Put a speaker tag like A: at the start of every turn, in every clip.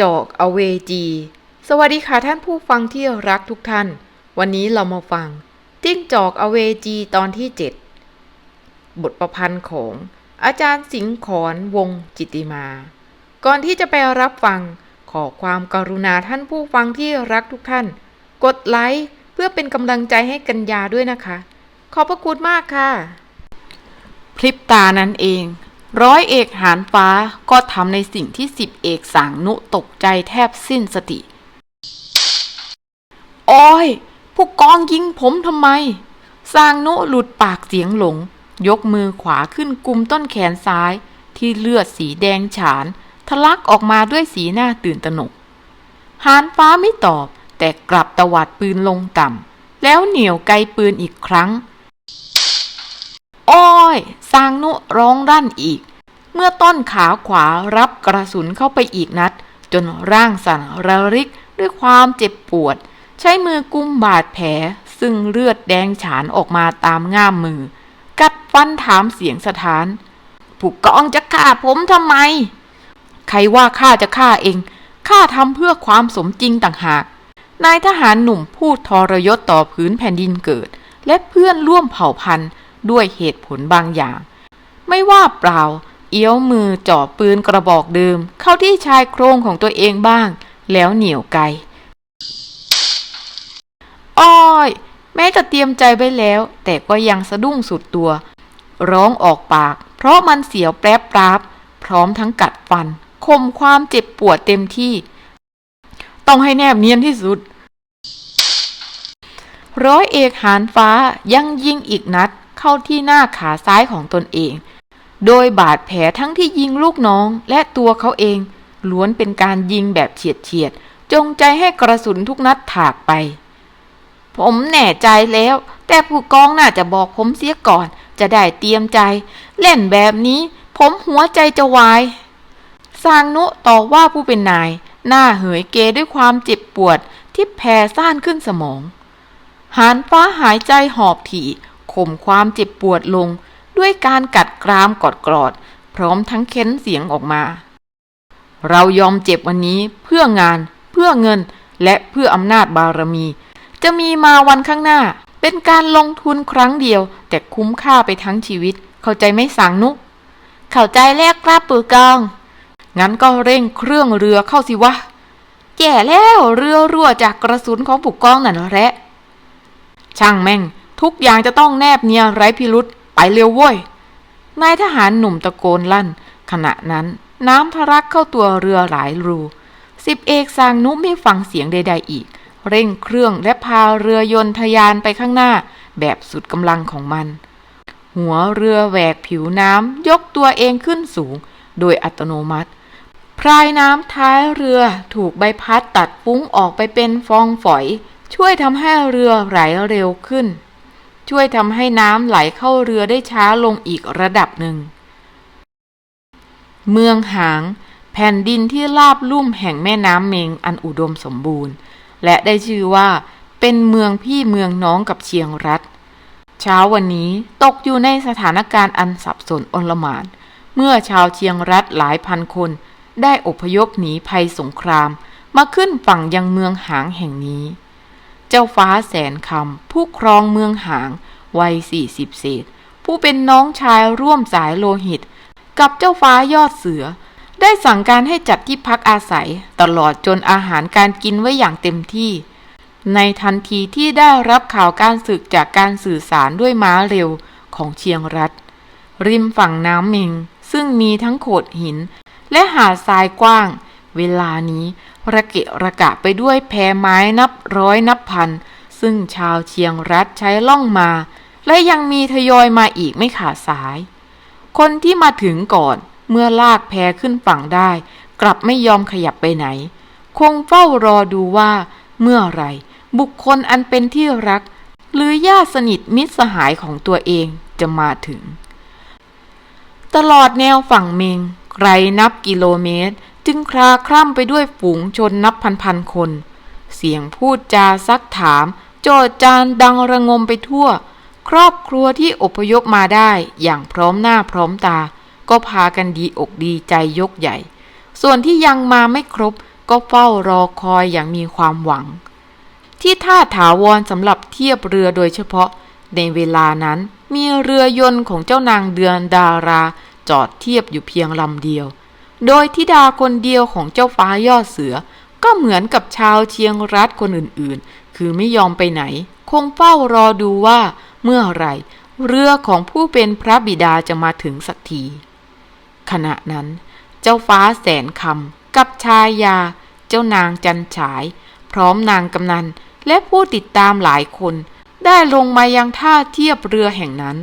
A: จอกอเวจี สวัสดีค่ะท่านผู้ฟังที่รักทุกท่าน วันนี้เรามาฟัง จิ้งจอกอเวจีตอนที่ 7 บทประพันธ์ของอาจารย์สิงขอนวงจิตติมา ก่อนที่จะไปรับฟัง ขอความกรุณาท่านผู้ฟังที่รักทุกท่าน กดไลค์เพื่อเป็นกำลังใจให้กัญญาด้วยนะคะ ขอบพระคุณมากค่ะ พริบตานั้นเอง ร้อยเอกหานฟ้าก็ทำในสิ่งที่สิบเอกสางนุตกใจแทบสิ้นสติ โอ้ย ผู้กองยิงผมทำไม สางนุหลุดปากเสียงหลง ยกมือขวาขึ้นกุมต้นแขนซ้าย ที่เลือดสีแดงฉาน ทะลักออกมาด้วยสีหน้าตื่นตระหนก หานฟ้าไม่ตอบแต่กลับตวัดปืนลงต่ำแล้วเหนี่ยวไกปืนอีกครั้ง โอ้ยสางนุร้องรั่นอีก เมื่อต้นขาขวารับกระสุนเข้าไปอีกนัด จนร่างสั่นระริกด้วยความเจ็บปวด ใช้มือกุมบาดแผล ซึ่งเลือดแดงฉานออกมาตามง่ามมือ กัดฟันถามเสียงสถาน ผู้กองจะฆ่าผมทำไม ใครว่าข้าจะฆ่าเองข้าทำเพื่อความสมจริงต่างหาก นายทหารหนุ่มพูดทรยศต่อพื้นแผ่นดินเกิด และเพื่อนร่วมเผ่าพันธุ์ ด้วยเหตุผลบางอย่าง ไม่ว่าเปล่า เอี้ยวมือจ่อปืนกระบอกเดิม เข้าที่ชายโครงของตัวเองบ้าง แล้วเหนียวไกอ้อยแม้จะเตรียมใจไว้แล้ว แต่ก็ยังสะดุ้งสุดตัว ร้องออกปาก เพราะมันเสียวแปรบปราบ พร้อมทั้งกัดฟันคมความเจ็บปวดเต็มที่ ต้องให้แนบเนียนที่สุด ร้อยเอกหานฟ้ายังยิงอีกนัด เข้าที่หน้าขาซ้ายของตนเอง โดยบาดแผลทั้งที่ยิงลูกน้องและตัวเขาเอง ล้วนเป็นการยิงแบบเฉียดเฉียด จงใจให้กระสุนทุกนัดถากไป ผมแน่ใจแล้ว แต่ผู้กองน่าจะบอกผมเสียก่อน จะได้เตรียมใจ เล่นแบบนี้ ผมหัวใจจะวายสางนุต่อว่าผู้เป็นนาย หน้าเหยเกด้วยความเจ็บปวดที่แผ่ซ่านขึ้นสมอง หานฟ้าหายใจหอบถี่ ข่มความเจ็บปวดลง ด้วยการกัดกรามกอดกรอด พร้อมทั้งเค้นเสียงออกมา เรายอมเจ็บวันนี้เพื่องาน เพื่อเงิน และเพื่ออำนาจบารมี จะมีมาวันข้างหน้า เป็นการลงทุนครั้งเดียว แต่คุ้มค่าไปทั้งชีวิต เข้าใจไหมสังนุเข้าใจแล้วครับปือกอง งั้นก็เร่งเครื่องเรือเข้าสิวะแก่แล้วเรือรั่วจากกระสุนของผู้กองนั่นแหละช่างแม่ง ทุกอย่างจะต้องแนบเนียนไร้พิรุษไปเร็วเว้ยนายทหารหนุ่มตะโกนลั่น ขณะนั้นน้ำทะลักเข้าตัวเรือหลายรูสิบเอกสางนุไม่ฟังเสียงใด ๆ อีก เร่งเครื่องและพาเรือยนต์ทะยานไปข้างหน้า แบบสุดกำลังของมัน หัวเรือแหวกผิวน้ำยกตัวเองขึ้นสูง โดยอัตโนมัติพรายน้ำท้ายเรือถูกใบพัดตัดฟุ้งออกไปเป็นฟองฝอย ช่วยทำให้เรือไหลเร็วขึ้น ช่วยทำให้น้ำไหลเข้าเรือได้ช้าลงอีกระดับหนึ่ง เมืองหางแผ่นดินที่ราบลุ่มแห่งแม่น้ำเมงอันอุดมสมบูรณ์ และได้ชื่อว่าเป็นเมืองพี่เมืองน้องกับเชียงรัฐ เช้าวันนี้ตกอยู่ในสถานการณ์อันสับสนอนลมาน เมื่อชาวเชียงรัฐหลายพันคน ได้อพยพหนีภัยสงครามมาขึ้นฝั่งยังเมืองหางแห่งนี้ เจ้าฟ้าแสนคำผู้ครองเมืองหาง วัยสี่สิบเศษ ผู้เป็นน้องชายร่วมสายโลหิต กับเจ้าฟ้ายอดเสือ ได้สั่งการให้จัดที่พักอาศัย ตลอดจนอาหารการกินไว้อย่างเต็มที่ ในทันทีที่ได้รับข่าวการศึกจากการสื่อสารด้วยม้าเร็วของเชียงรัฐ ริมฝั่งน้ำเมงซึ่งมีทั้งโขดหิน และหาดทรายกว้าง เวลานี้ ระเกะระกะไปด้วยแพไม้นับร้อยนับพัน ซึ่งชาวเชียงรัฐใช้ล่องมา และยังมีทยอยมาอีกไม่ขาดสาย คนที่มาถึงก่อนเมื่อลากแพขึ้นฝั่งได้ กลับไม่ยอมขยับไปไหน คงเฝ้ารอดูว่า เมื่อไรบุคคลอันเป็นที่รัก หรือญาติสนิทมิตรสหายของตัวเองจะมาถึง ตลอดแนวฝั่งเมงไกลนับกิโลเมตร จึงคลาคล่ำไปด้วยฝูงชนนับพันพันๆคน เสียงพูดจาซักถาม โจดจานดังระงมไปทั่ว ครอบครัวที่อพยพมาได้อย่างพร้อมหน้าพร้อมตา ก็พากันดีอกดีใจยกใหญ่ ส่วนที่ยังมาไม่ครบก็เฝ้ารอคอยอย่างมีความหวัง ที่ท่าถาวรสำหรับเทียบเรือโดยเฉพาะ ในเวลานั้นมีเรือยนต์ของเจ้านางเดือนดาราจอดเทียบอยู่เพียงลำเดียว โดยทิดาคนเดียวของเจ้าฟ้ายอดเสือ ก็เหมือนกับชาวเชียงรัฐคนอื่นๆ คือไม่ยอมไปไหน คงเฝ้ารอดูว่า เมื่อไรเรือของผู้เป็นพระบิดาจะมาถึงสักที ขณะนั้น เจ้าฟ้าแสนคำกับชายา เจ้านางจันฉาย พร้อมนางกำนัน และผู้ติดตามหลายคน ได้ลงมายังท่าเทียบเรือแห่งนั้น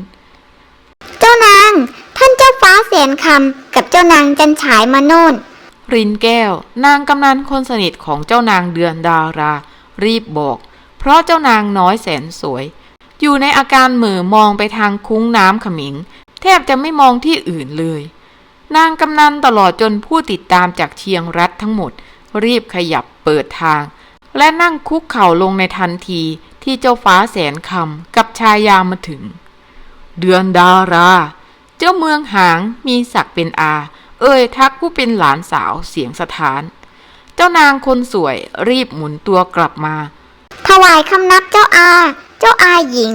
B: เจ้านาง ท่านเจ้าฟ้าแสนคำกับเจ้านางจันฉายมาโน่น
A: รินแก้ว นางกำนันคนสนิทของเจ้านางเดือนดารา รีบบอก เพราะเจ้านางน้อยแสนสวย อยู่ในอาการเหม่อมองไปทางคุ้งน้ำขมิง แทบจะไม่มองที่อื่นเลย นางกำนันตลอดจนผู้ติดตามจากเชียงรัฐทั้งหมด รีบขยับเปิดทาง และนั่งคุกเข่าลงในทันทีที่เจ้าฟ้าแสนคำกับชายามาถึง เดือนดารา เจ้าเมืองหางมีศักดิ์เป็นอา เอ่ยทักผู้เป็นหลานสาวเสียงสถาน เจ้านางคนสวยรีบหมุนตัวกลับมา
B: ถวายคำนับเจ้าอา เจ้าอาหญิง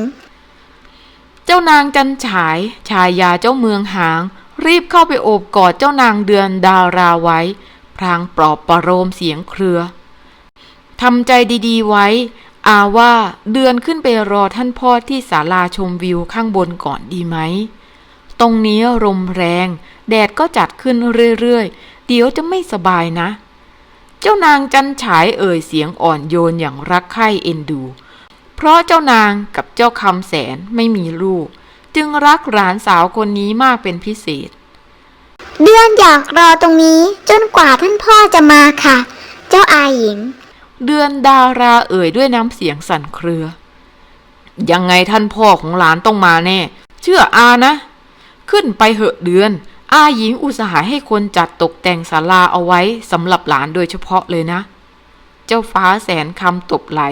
A: เจ้านางจันฉาย ชายาเจ้าเมืองหาง รีบเข้าไปโอบกอดเจ้านางเดือนดาราไว้ พรางปลอบประโลมเสียงเครือทำใจดีๆไว้ อาว่าเดือนขึ้นไปรอท่านพ่อที่ศาลาชมวิวข้างบนก่อนดีไหม ตรงนี้ลมแรง แดดก็จัดขึ้นเรื่อยๆ เดี๋ยวจะไม่สบายนะ เจ้านางจันฉายเอ่ยเสียงอ่อนโยนอย่างรักใคร่เอ็นดู เพราะเจ้านางกับเจ้าคำแสนไม่มีลูก จึงรักหลานสาวคนนี้มากเป็นพิเศษ
B: เดือนอยากรอตรงนี้จนกว่าท่านพ่อจะมาค่ะ เจ้าอาหญิง
A: เดือนดาราเอ่ยด้วยน้ำเสียงสั่นเครือ ยังไงท่านพ่อของหลานต้องมาแน่ เชื่ออานะ ขึ้นไปเหอะเดือน อาหญิงอุตสาหให้คนจัดตกแต่งศาลาเอาไว้สำหรับหลานโดยเฉพาะเลยนะ เจ้าฟ้าแสนคำตบไหล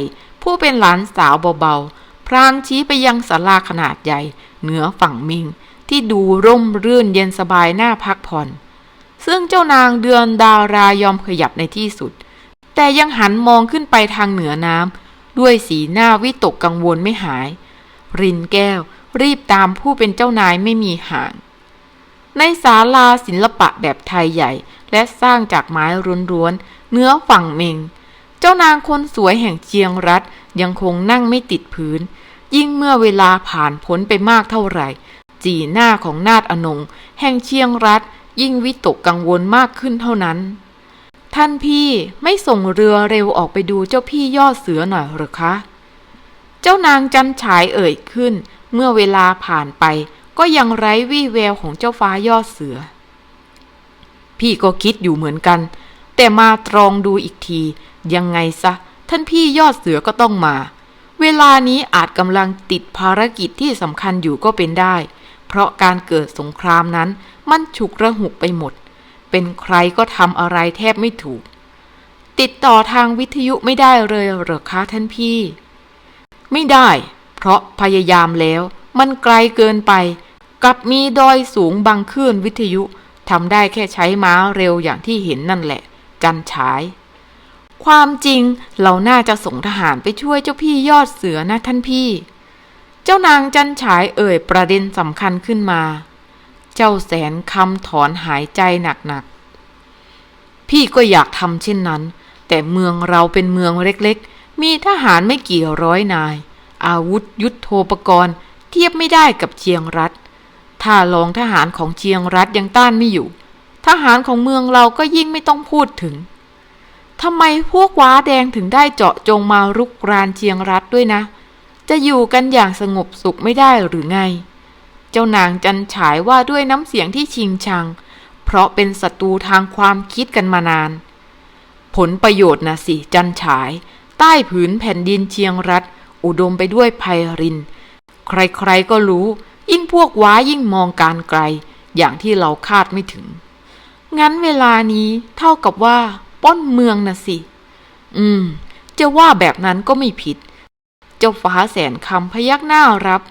A: ผู้เป็นหลานสาวเบาๆ พรางชี้ไปยังศาลาขนาดใหญ่ เหนือฝั่งมิง ที่ดูร่มรื่นเย็นสบายน่าพักผ่อน ซึ่งเจ้านางเดือนดารายอมขยับในที่สุด แต่ยังหันมองขึ้นไปทางเหนือน้ำด้วยสีหน้าวิตกกังวลไม่หาย รินแก้ว รีบตามผู้เป็นเจ้านายไม่มีห่าง ในศาลาศิลปะแบบไทยใหญ่และสร้างจากไม้ร้วนๆเนื้อฝั่งเมง เจ้านางคนสวยแห่งเจียงรัฐยังคงนั่งไม่ติดพื้น ยิ่งเมื่อเวลาผ่านพ้นไปมากเท่าไหร่ จีหน้าของนาฏอนง แห่งเชียงรัฐยิ่งวิตกกังวลมากขึ้นเท่านั้น ท่านพี่ไม่ส่งเรือเร็วออกไปดูเจ้าพี่ยอดเสือหน่อยหรือคะ เจ้านางจันฉายเอ่ยขึ้น เมื่อเวลาผ่านไป ก็ยังไร้วี่แววของเจ้าฟ้ายอดเสือ พี่ก็คิดอยู่เหมือนกัน แต่มาตรองดูอีกที ยังไงซะ ท่านพี่ยอดเสือก็ต้องมา เวลานี้อาจกำลังติดภารกิจที่สำคัญอยู่ก็เป็นได้ เพราะการเกิดสงครามนั้น มันฉุกระหุกไปหมด เป็นใครก็ทำอะไรแทบไม่ถูก ติดต่อทางวิทยุไม่ได้เลยเหรอคะท่านพี่ ไม่ได้ เพราะพยายามแล้ว มันไกลเกินไป กับมีดอยสูงบางคลื่นวิทยุทำได้แค่ใช้ม้าเร็วอย่างที่เห็นนั่นแหละ จันฉาย ความจริงเราน่าจะส่งทหารไปช่วยเจ้าพี่ยอดเสือนะท่านพี่ เจ้านางจันฉายเอ่ยประเด็นสำคัญขึ้นมา เจ้าแสนคำถอนหายใจหนักๆ พี่ก็อยากทำเช่นนั้น แต่เมืองเราเป็นเมืองเล็กๆ มีทหารไม่กี่ร้อยนาย อาวุธยุทโธปกรณ์ เทียบไม่ได้กับเชียงรัฐ ถ้าลองทหารของเชียงรัฐยังต้านไม่อยู่ ทหารของเมืองเราก็ยิ่งไม่ต้องพูดถึงทำไมพวกว้าแดงถึงได้เจาะจงมารุกรานเชียงรัฐด้วยนะ จะอยู่กันอย่างสงบสุขไม่ได้หรือไง เจ้านางจันฉายว่าด้วยน้ำเสียงที่ชิงชัง เพราะเป็นศัตรูทางความคิดกันมานาน ผลประโยชน์นะสิจันฉาย ใต้ผืนแผ่นดินเชียงรัฐ อุดมไปด้วยไพริน ใครๆก็รู้ ยิ่งพวกว้ายิ่งมองการไกล อย่างที่เราคาดไม่ถึง งั้นเวลานี้เท่ากับว่า ป้นเมืองนะสิ อืม จะว่าแบบนั้นก็ไม่ผิด เจ้าฟ้าแสนคำพยักหน้ารับ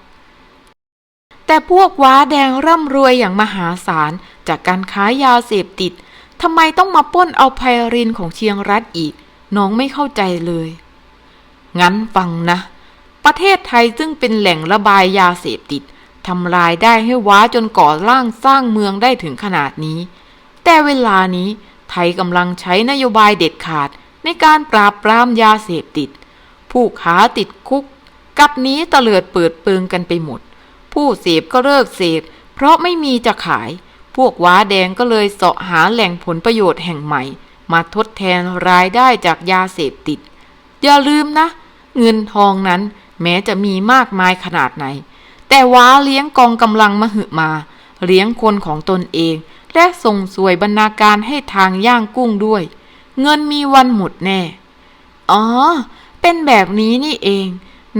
A: แต่พวกว้าแดงร่ำรวยอย่างมหาศาล จากการค้ายาเสพติดทำไมต้องมาป้นเอาไพรินของเชียงรัฐอีก น้องไม่เข้าใจเลย งั้นฟังนะ ประเทศไทยซึ่งเป็นแหล่งระบายยาเสพติดทำลายได้ให้ว้าจนก่อร่างสร้างเมืองได้ถึงขนาดนี้ แต่เวลานี้ไทยกำลังใช้นโยบายเด็ดขาดในการปราบปรามยาเสพติด ผู้ค้าติดคุก กับนี้เลิดเปิดเปิงกันไปหมด ผู้เสพก็เลิกเสพเพราะไม่มีจะขาย พวกว้าแดงก็เลยเสาะหาแหล่งผลประโยชน์แห่งใหม่ มาทดแทนรายได้จากยาเสพติด อย่าลืมนะ เงินทองนั้น แม้จะมีมากมายขนาดไหน แต่ว้าเลี้ยงกองกำลังมหึมา เลี้ยงคนของตนเอง และส่งสวยบรรณาการให้ทางย่างกุ้งด้วย เงินมีวันหมดแน่ อ๋อ เป็นแบบนี้นี่เอง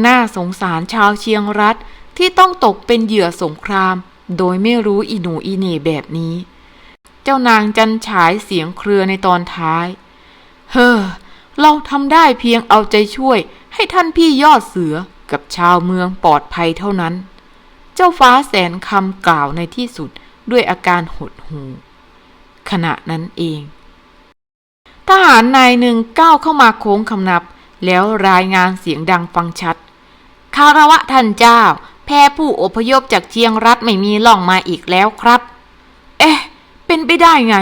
A: น่าสงสารชาวเชียงรัฐที่ต้องตกเป็นเหยื่อสงคราม โดยไม่รู้อีหนูอีเหน่แบบนี้ เจ้านางจันฉายเสียงเครือในตอนท้าย เฮ้อ เราทำได้เพียงเอาใจช่วย ให้ท่านพี่ยอดเสือกับชาวเมืองปลอดภัยเท่านั้น เจ้าฟ้าแสนคำกล่าวในที่สุดด้วยอาการหดหู่ขณะนั้นเอง ทหารนายหนึ่งก้าวเข้ามาโค้งคำนับ แล้วรายงานเสียงดังฟังชัด คารวะท่านเจ้า แพร่ผู้อพยพจากเชียงรัฐไม่มีล่องมาอีกแล้วครับ เอ๊ะ เป็นไปได้ไง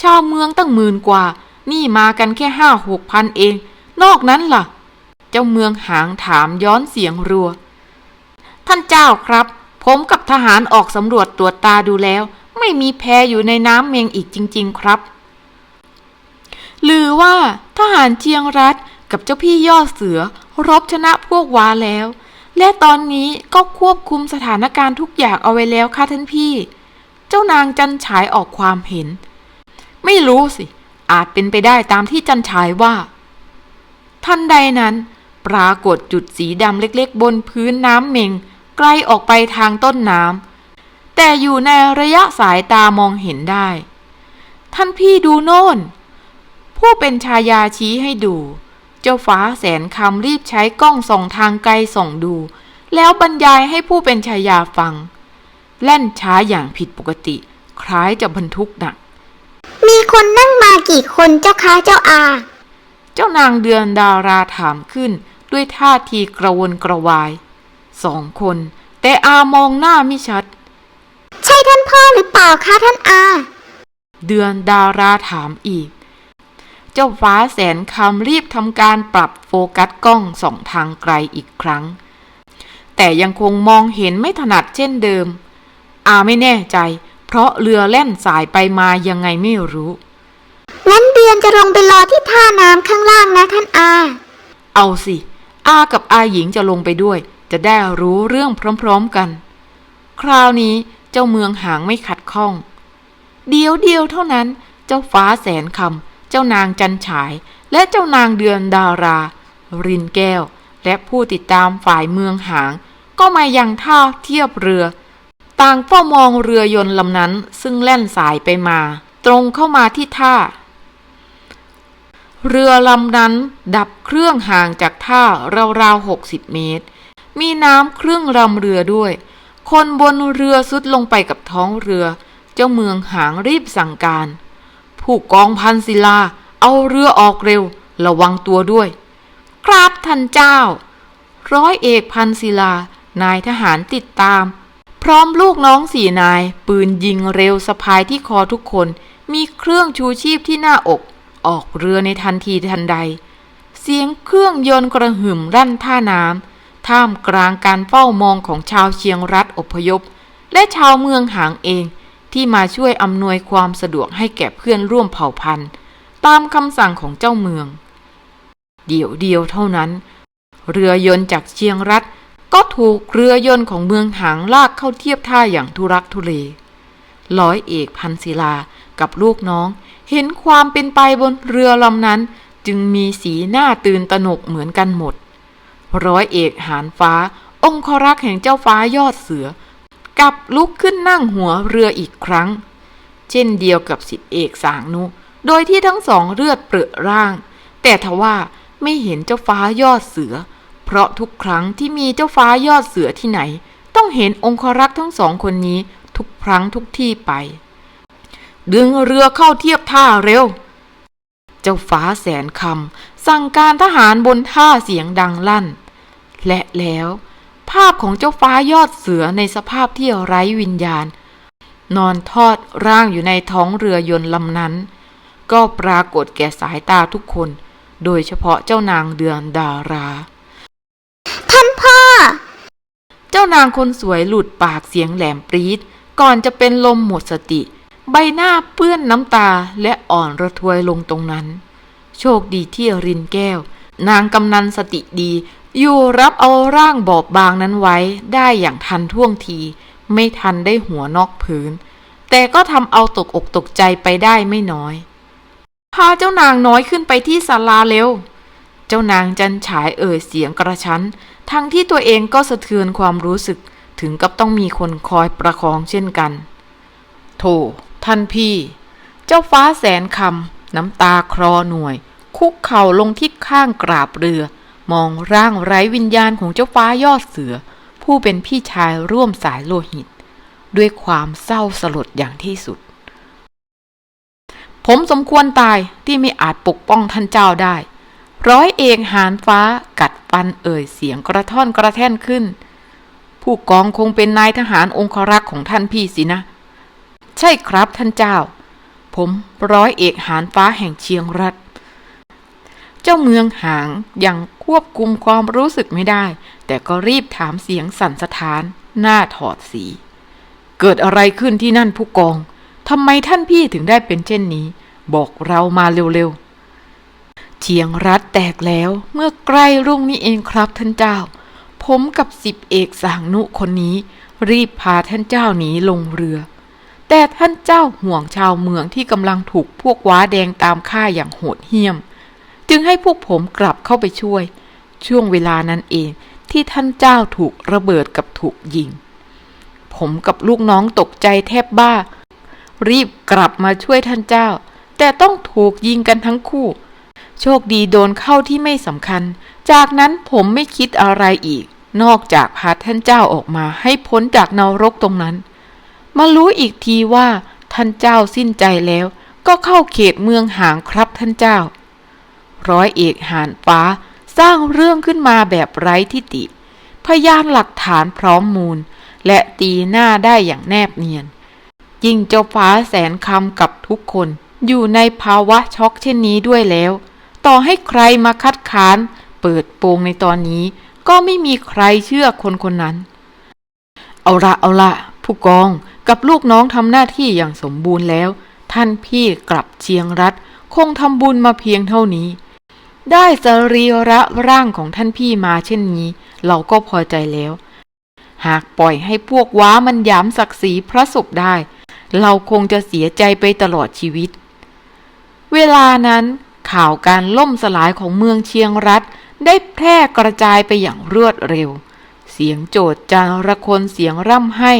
A: ชาวเมืองตั้งหมื่นกว่า นี่มากันแค่ห้าหกพันเอง นอกนั้นล่ะ เจ้าเมืองหางถามย้อนเสียงรัว ท่านเจ้าครับ ผมกับทหารออกสำรวจตรวจตาดูแล้ว ไม่มีแพอยู่ในน้ำเมงอีกจริง ๆ ครับ หรือว่าทหารเชียงรัฐกับเจ้าพี่ยอดเสือ รบชนะพวกวาแล้ว และตอนนี้ก็ควบคุมสถานการณ์ทุกอย่างเอาไว้แล้วค่ะท่านพี่ เจ้านางจันฉายออกความเห็น ไม่รู้สิ อาจเป็นไปได้ตามที่จันฉายว่า ทันใดนั้น ปรากฏจุดสีดำเล็กๆ บนพื้นน้ำเมงไกลออกไปทางต้นน้ำแต่อยู่ในระยะสายตามองเห็นได้ ท่านพี่ดูโน่น ผู้เป็นชายาชี้ให้ดู เจ้าฟ้าแสนคำรีบใช้กล้องส่องทางไกลส่องดู แล้วบรรยายให้ผู้เป็นชายาฟัง แล่นช้าอย่างผิดปกติ คล้ายจะบรรทุกหนัก
B: คนนั่งมากี่คนเจ้าคะเจ้าอา
A: เจ้านางเดือนดาราถามขึ้นด้วยท่าทีกระวนกระวายสองคน แต่อามองหน้าไม่ชัด
B: ใช่ท่านพ่อหรือเปล่าคะท่านอา
A: เดือนดาราถามอีก เจ้าฟ้าแสนคำรีบทำการปรับโฟกัสกล้องส่องทางไกลอีกครั้ง แต่ยังคงมองเห็นไม่ถนัดเช่นเดิม อาไม่แน่ใจ เพราะเรือแล่นสายไปมายังไงไม่รู้
B: งั้นเดือนจะลงไปรอที่ท่าน้ำข้างล่างนะท่านอา
A: เอาสิ อากับอาหญิงจะลงไปด้วย จะได้รู้เรื่องพร้อมๆกัน คราวนี้เจ้าเมืองหางไม่ขัดข้อง เดียวเดียวเท่านั้น เจ้าฟ้าแสนคำ เจ้านางจันฉาย และเจ้านางเดือนดารา รินแก้ว และผู้ติดตามฝ่ายเมืองหาง ก็มายังท่าเทียบเรือ ต่างเฝ้ามองเรือยนต์ลำนั้นซึ่งแล่นสายไปมา ตรงเข้ามาที่ท่า เรือลำนั้นดับเครื่องห่างจากท่าราวๆหกสิบเมตร มีน้ำครึ่งลำเรือด้วย คนบนเรือสุดลงไปกับท้องเรือ เจ้าเมืองหางรีบสั่งการ ผู้กองพันศิลา เอาเรือออกเร็ว ระวังตัวด้วย ครับท่านเจ้า ร้อยเอกพันศิลา นายทหารติดตาม พร้อมลูกน้องสี่นาย ปืนยิงเร็วสะพายที่คอทุกคน มีเครื่องชูชีพที่หน้าอก ออกเรือในทันทีทันใด เสียงเครื่องยนต์กระหึ่มรั่นท่าน้ำท่ามกลางการเฝ้ามองของชาวเชียงรัฐอพยพ และชาวเมืองหางเองที่มาช่วยอำนวยความสะดวกให้แก่เพื่อนร่วมเผ่าพันธุ์ ตามคำสั่งของเจ้าเมือง เดี๋ยวเดียวเท่านั้น เรือยนต์จากเชียงรัฐ ก็ถูกเรือยนต์ของเมืองหางลากเข้าเทียบท่าอย่างทุรักทุเล ร้อยเอกพันศิลากับลูกน้อง เห็นความเป็นไปบนเรือลำนั้น จึงมีสีหน้าตื่นตระหนกเหมือนกันหมด ร้อยเอกหานฟ้า องครักษ์แห่งเจ้าฟ้ายอดเสือกลับลุกขึ้นนั่งหัวเรืออีกครั้ง เช่นเดียวกับสิทธิเอกสางนุ โดยที่ทั้งสองเลือดเปรอะร่าง แต่ทว่าไม่เห็นเจ้าฟ้ายอดเสือ เพราะทุกครั้งที่มีเจ้าฟ้ายอดเสือที่ไหน ต้องเห็นองครักษ์ทั้งสองคนนี้ทุกครั้งทุกที่ไป ดึงเรือเข้าเทียบท่าเร็ว เจ้าฟ้าแสนคำสั่งการทหารบนท่าเสียงดังลั่น และแล้วภาพของเจ้าฟ้ายอดเสือในสภาพที่ไร้วิญญาณ นอนทอดร่างอยู่ในท้องเรือยนต์ลำนั้น ก็ปรากฏแก่สายตาทุกคน โดยเฉพาะเจ้านางเดือนดาราา
B: นพ่อ
A: เจ้านางคนสวยหลุดปากเสียงแหลมปรีด ก่อนจะเป็นลมหมดสติ ใบหน้าเปื้อนน้ำตาและอ่อนระทวยลงตรงนั้น โชคดีที่รินแก้ว นางกำนันสติดี อยู่รับเอาร่างบอบบางนั้นไว้ได้อย่างทันท่วงที ไม่ทันได้หัวนอกพื้น แต่ก็ทำเอาตกอกตกใจไปได้ไม่น้อยพาเจ้านางน้อยขึ้นไปที่ศาลาเร็ว เจ้านางจันฉายเอ่ยเสียงกระชั้น ทั้งที่ตัวเองก็สะเทือนความรู้สึกถึงกับต้องมีคนคอยประคองเช่นกันโถท่านพี่ เจ้าฟ้าแสนคำน้ำตาคลอหน่วย คุกเข่าลงที่ข้างกราบเรือ มองร่างไร้วิญญาณของเจ้าฟ้ายอดเสือ ผู้เป็นพี่ชายร่วมสายโลหิต ด้วยความเศร้าสลดอย่างที่สุด ผมสมควรตายที่ไม่อาจปกป้องท่านเจ้าได้ ร้อยเอกหานฟ้ากัดฟันเอ่ยเสียงกระท่อนกระแท่นขึ้น ผู้กองคงเป็นนายทหารองครักษ์ของท่านพี่สินะ ใช่ครับท่านเจ้า ผมร้อยเอกหานฟ้าแห่งเชียงรัฐ เจ้าเมืองหางยังควบคุมความรู้สึกไม่ได้ แต่ก็รีบถามเสียงสั่นสะท้านหน้าถอดสี เกิดอะไรขึ้นที่นั่นผู้กองทำไมท่านพี่ถึงได้เป็นเช่นนี้ บอกเรามาเร็วๆ เชียงรัฐแตกแล้วเมื่อใกล้รุ่งนี้เองครับท่านเจ้า ผมกับสิบเอกสางนุคนนี้ รีบพาท่านเจ้าหนีลงเรือ แต่ท่านเจ้าห่วงชาวเมืองที่กำลังถูกพวกว้าแดงตามฆ่าอย่างโหดเหี้ยม จึงให้พวกผมกลับเข้าไปช่วย ช่วงเวลานั้นเองที่ท่านเจ้าถูกระเบิดกับถูกยิง ผมกับลูกน้องตกใจแทบบ้า รีบกลับมาช่วยท่านเจ้า แต่ต้องถูกยิงกันทั้งคู่ โชคดีโดนเข้าที่ไม่สำคัญ จากนั้นผมไม่คิดอะไรอีก นอกจากพาท่านเจ้าออกมาให้พ้นจากนรกตรงนั้น มารู้อีกทีว่า ท่านเจ้าสิ้นใจแล้ว ก็เข้าเขตเมืองหางครับท่านเจ้า ร้อยเอกหานฟ้าสร้างเรื่องขึ้นมาแบบไร้ทิฏฐิพยานหลักฐานพร้อมมูล และตีหน้าได้อย่างแนบเนียน ยิ่งเจ้าฟ้าแสนคำกับทุกคนอยู่ในภาวะช็อกเช่นนี้ด้วยแล้ว ต่อให้ใครมาคัดค้าน เปิดโปงในตอนนี้ ก็ไม่มีใครเชื่อคนคนนั้น เอาละเอาละผู้กองกับลูกน้องทำหน้าที่อย่างสมบูรณ์แล้ว ท่านพี่กลับเชียงรัฐ คงทำบุญมาเพียงเท่านี้ ได้สรีระร่างของท่านพี่มาเช่นนี้ เราก็พอใจแล้ว หากปล่อยให้พวกว้ามันยามศักดิ์ศรีพระศพได้ เราคงจะเสียใจไปตลอดชีวิต เวลานั้น ข่าวการล่มสลายของเมืองเชียงรัฐ ได้แพร่กระจายไปอย่างรวดเร็ว เสียงโจดจาระคนเสียงร่ำไห้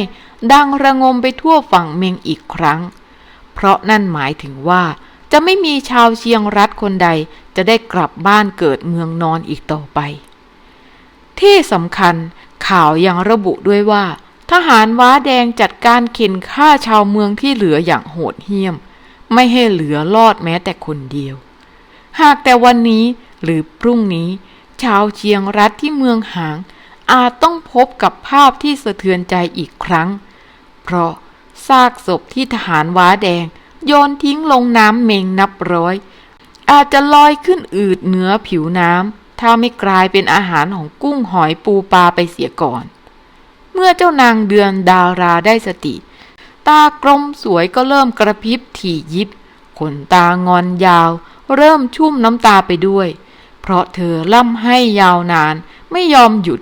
A: ดังระงมไปทั่วฝั่งเมงอีกครั้ง เพราะนั่นหมายถึงว่าจะไม่มีชาวเชียงรัฐคนใดจะได้กลับบ้านเกิดเมืองนอนอีกต่อไป ที่สำคัญข่าวยังระบุด้วยว่า ทหารว้าแดงจัดการเข็นฆ่าชาวเมืองที่เหลืออย่างโหดเหี้ยม ไม่ให้เหลือรอดแม้แต่คนเดียว หากแต่วันนี้หรือพรุ่งนี้ ชาวเชียงรัฐที่เมืองหาง อาจต้องพบกับภาพที่สะเทือนใจอีกครั้ง เพราะซากศพที่ทหารว้าแดงโยนทิ้งลงน้ำเมงนับร้อย อาจจะลอยขึ้นอืดเหนือผิวน้ำถ้าไม่กลายเป็นอาหารของกุ้งหอยปูปลาไปเสียก่อน เมื่อเจ้านางเดือนดาราได้สติ ตากลมสวยก็เริ่มกระพริบถี่ยิบ ขนตางอนยาว เริ่มชุ่มน้ำตาไปด้วย เพราะเธอล่ำให้ยาวนานไม่ยอมหยุด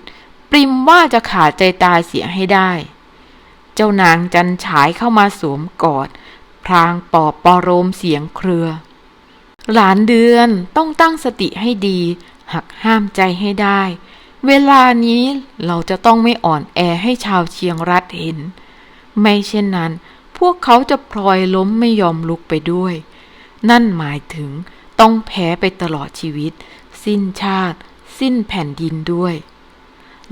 A: ปริมว่าจะขาดใจตายเสียให้ได้ เจ้านางจันฉายเข้ามาสวมกอด พรางปอบปรโรมเสียงเครือ หลานเดือนต้องตั้งสติให้ดี หักห้ามใจให้ได้ เวลานี้เราจะต้องไม่อ่อนแอให้ชาวเชียงรัฐเห็น ไม่เช่นนั้นพวกเขาจะพลอยล้มไม่ยอมลุกไปด้วย นั่นหมายถึง ต้องแพ้ไปตลอดชีวิต สิ้นชาติ สิ้นแผ่นดินด้วย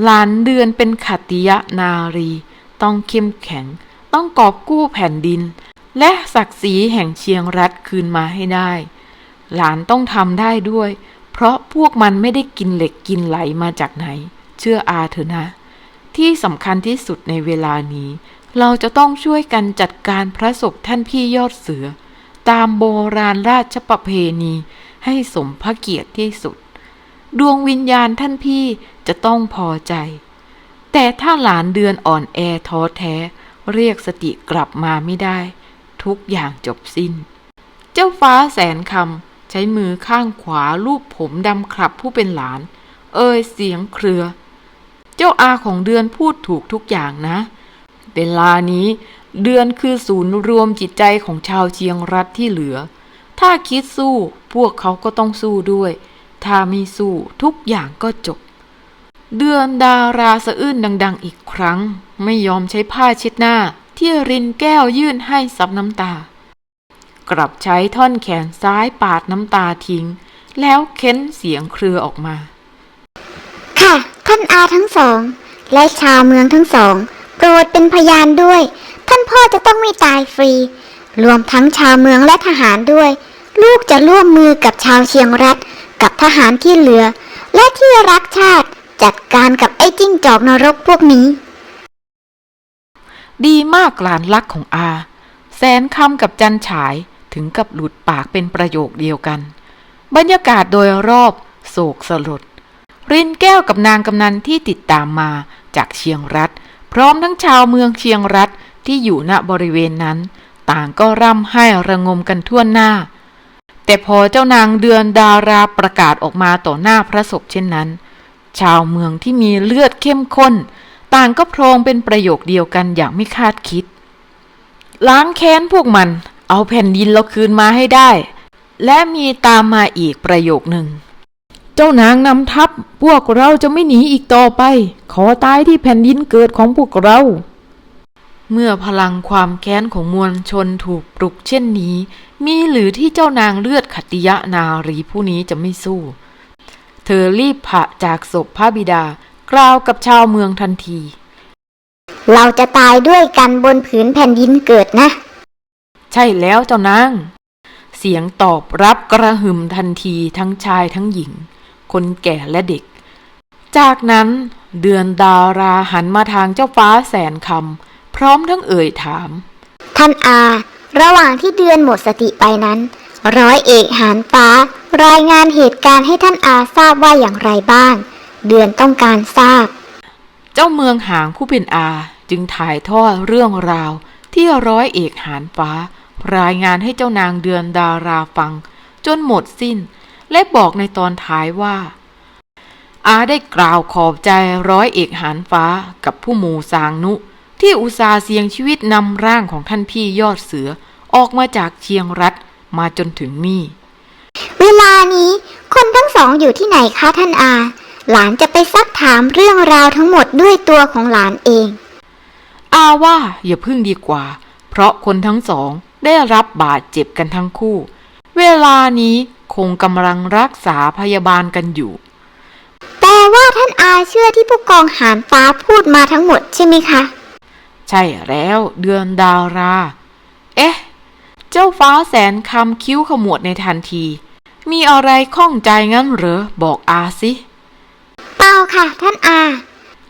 A: หลานเดือนเป็นขัตติยนารี ต้องเข้มแข็ง ต้องกอบกู้แผ่นดิน และศักดิ์ศรีแห่งเชียงรัฐคืนมาให้ได้ หลานต้องทำได้ด้วย เพราะพวกมันไม่ได้กินเหล็กกินไหลมาจากไหน เชื่ออาเถอะนะ ที่สำคัญที่สุดในเวลานี้ เราจะต้องช่วยกันจัดการพระศพท่านพี่ยอดเสือ ตามโบราณราชประเพณีให้สมพระเกียรติที่สุด ดวงวิญญาณท่านพี่จะต้องพอใจ แต่ถ้าหลานเดือนอ่อนแอท้อแท้ เรียกสติกลับมาไม่ได้ ทุกอย่างจบสิ้น เจ้าฟ้าแสนคำใช้มือข้างขวาลูบผมดำคลับผู้เป็นหลาน เอ่ยเสียงเครือ เจ้าอาของเดือนพูดถูกทุกอย่างนะ เวลานี้ เดือนคือศูนย์รวมจิตใจของชาวเชียงรัฐที่เหลือ ถ้าคิดสู้พวกเขาก็ต้องสู้ด้วย ถ้าไม่สู้ทุกอย่างก็จบ เดือนดาราสะอื้นดัง ๆ อีกครั้ง ไม่ยอมใช้ผ้าเช็ดหน้า ที่รินแก้วยื่นให้ซับน้ำตา กลับใช้ท่อนแขนซ้ายปาดน้ำตาทิ้ง แล้วเค้นเสียงเครือออกมา
B: ค่ะท่านอาทั้งสอง และชาวเมืองทั้งสองโปรดเป็นพยานด้วย พ่อจะต้องไม่ตายฟรี รวมทั้งชาวเมืองและทหารด้วย ลูกจะร่วมมือกับชาวเชียงรัฐ กับทหารที่เหลือ และที่รักชาติจัดการกับไอ้จิ้งจอกนรกพวกนี้
A: ดีมากหลานรักของอา แสนคำกับจันฉายถึงกับหลุดปากเป็นประโยคเดียวกัน บรรยากาศโดยรอบโศกสลด รินแก้วกับนางกำนันที่ติดตามมาจากเชียงรัฐ พร้อมทั้งชาวเมืองเชียงรัฐ ที่อยู่ณบริเวณนั้น ต่างก็ร่ำไห้ระงมกันทั่วหน้า แต่พอเจ้านางเดือนดาราประกาศออกมาต่อหน้าพระศพเช่นนั้น ชาวเมืองที่มีเลือดเข้มข้น ต่างก็โพรงเป็นประโยคเดียวกันอย่างไม่คาดคิด ล้างแค้นพวกมัน เอาแผ่นดินเราคืนมาให้ได้ และมีตามมาอีกประโยคหนึ่งเจ้านางนำทัพพวกเราจะไม่หนีอีกต่อไป ขอตายที่แผ่นดินเกิดของพวกเรา เมื่อพลังความแค้นของมวลชนถูกปลุกเช่นนี้ มีหรือที่เจ้านางเลือดขัตติยะนารีผู้นี้จะไม่สู้ เธอรีบผะจากศพพระบิดา กล่าวกับชาวเมืองทันที
B: เราจะตายด้วยกันบนผืนแผ่นดินเกิดนะ
A: ใช่แล้วเจ้านาง เสียงตอบรับกระหึ่มทันทีทั้งชายทั้งหญิง คนแก่และเด็ก จากนั้นเดือนดาราหันมาทางเจ้าฟ้าแสนคำ พร้อมทั้งเอ่ยถาม
B: ท่านอา ระหว่างที่เดือนหมดสติไปนั้น ร้อยเอกหานฟ้ารายงานเหตุการณ์ให้ท่านอาทราบว่าอย่างไรบ้าง เดือนต้องการทราบ
A: เจ้าเมืองหางผู้เป็นอาจึงถ่ายทอดเรื่องราว ที่ร้อยเอกหานฟ้า รายงานให้เจ้านางเดือนดาราฟัง จนหมดสิ้น และบอกในตอนท้ายว่า อาได้กล่าวขอบใจร้อยเอกหานฟ้ากับผู้หมู่สางนุ ที่อุตส่าห์เสี่ยงชีวิตนำร่างของท่านพี่ยอดเสือออกมาจากเชียงรัฐมาจนถึงนี่
B: เวลานี้คนทั้งสองอยู่ที่ไหนคะท่านอา หลานจะไปซักถามเรื่องราวทั้งหมดด้วยตัวของหลานเอง
A: อาว่าอย่าพึ่งดีกว่า เพราะคนทั้งสองได้รับบาดเจ็บกันทั้งคู่ เวลานี้คงกำลังรักษาพยาบาลกันอยู่
B: แปลว่าท่านอาเชื่อที่ผู้กองหานฟ้าพูดมาทั้งหมดใช่ไหมคะ
A: ใช่แล้วเดือนดารา เอ๊ะ เจ้าฟ้าแสนคำคิ้วขมวดในทันที มีอะไรข้องใจงั้นเหรอ บอกอาสิ
B: เปล่าค่ะ ท่านอา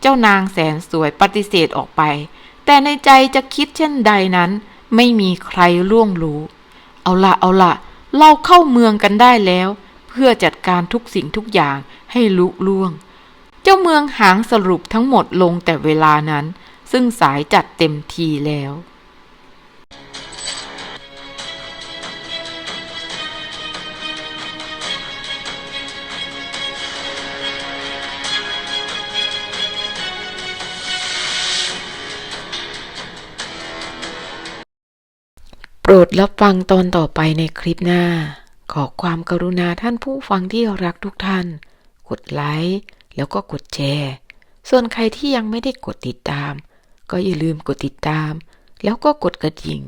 A: เจ้านางแสนสวยปฏิเสธออกไป แต่ในใจจะคิดเช่นใดนั้น ไม่มีใครล่วงรู้ เอาละเอาละเราเข้าเมืองกันได้แล้ว เพื่อจัดการทุกสิ่งทุกอย่างให้ลุล่วง เจ้าเมืองหางสรุปทั้งหมดลงแต่เวลานั้น ซึ่งสายจัดเต็มทีแล้ว โปรดรับฟังตอนต่อไปในคลิปหน้า ขอความกรุณาท่านผู้ฟังที่รักทุกท่าน กดไลค์แล้วก็กดแชร์ ส่วนใครที่ยังไม่ได้กดติดตาม ก็อย่าลืมกดติดตาม แล้วก็กดกระดิ่ง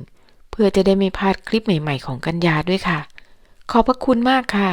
A: เพื่อจะได้ไม่พลาดคลิปใหม่ ๆ ของกัญญาด้วยค่ะ ขอบพระคุณมากค่ะ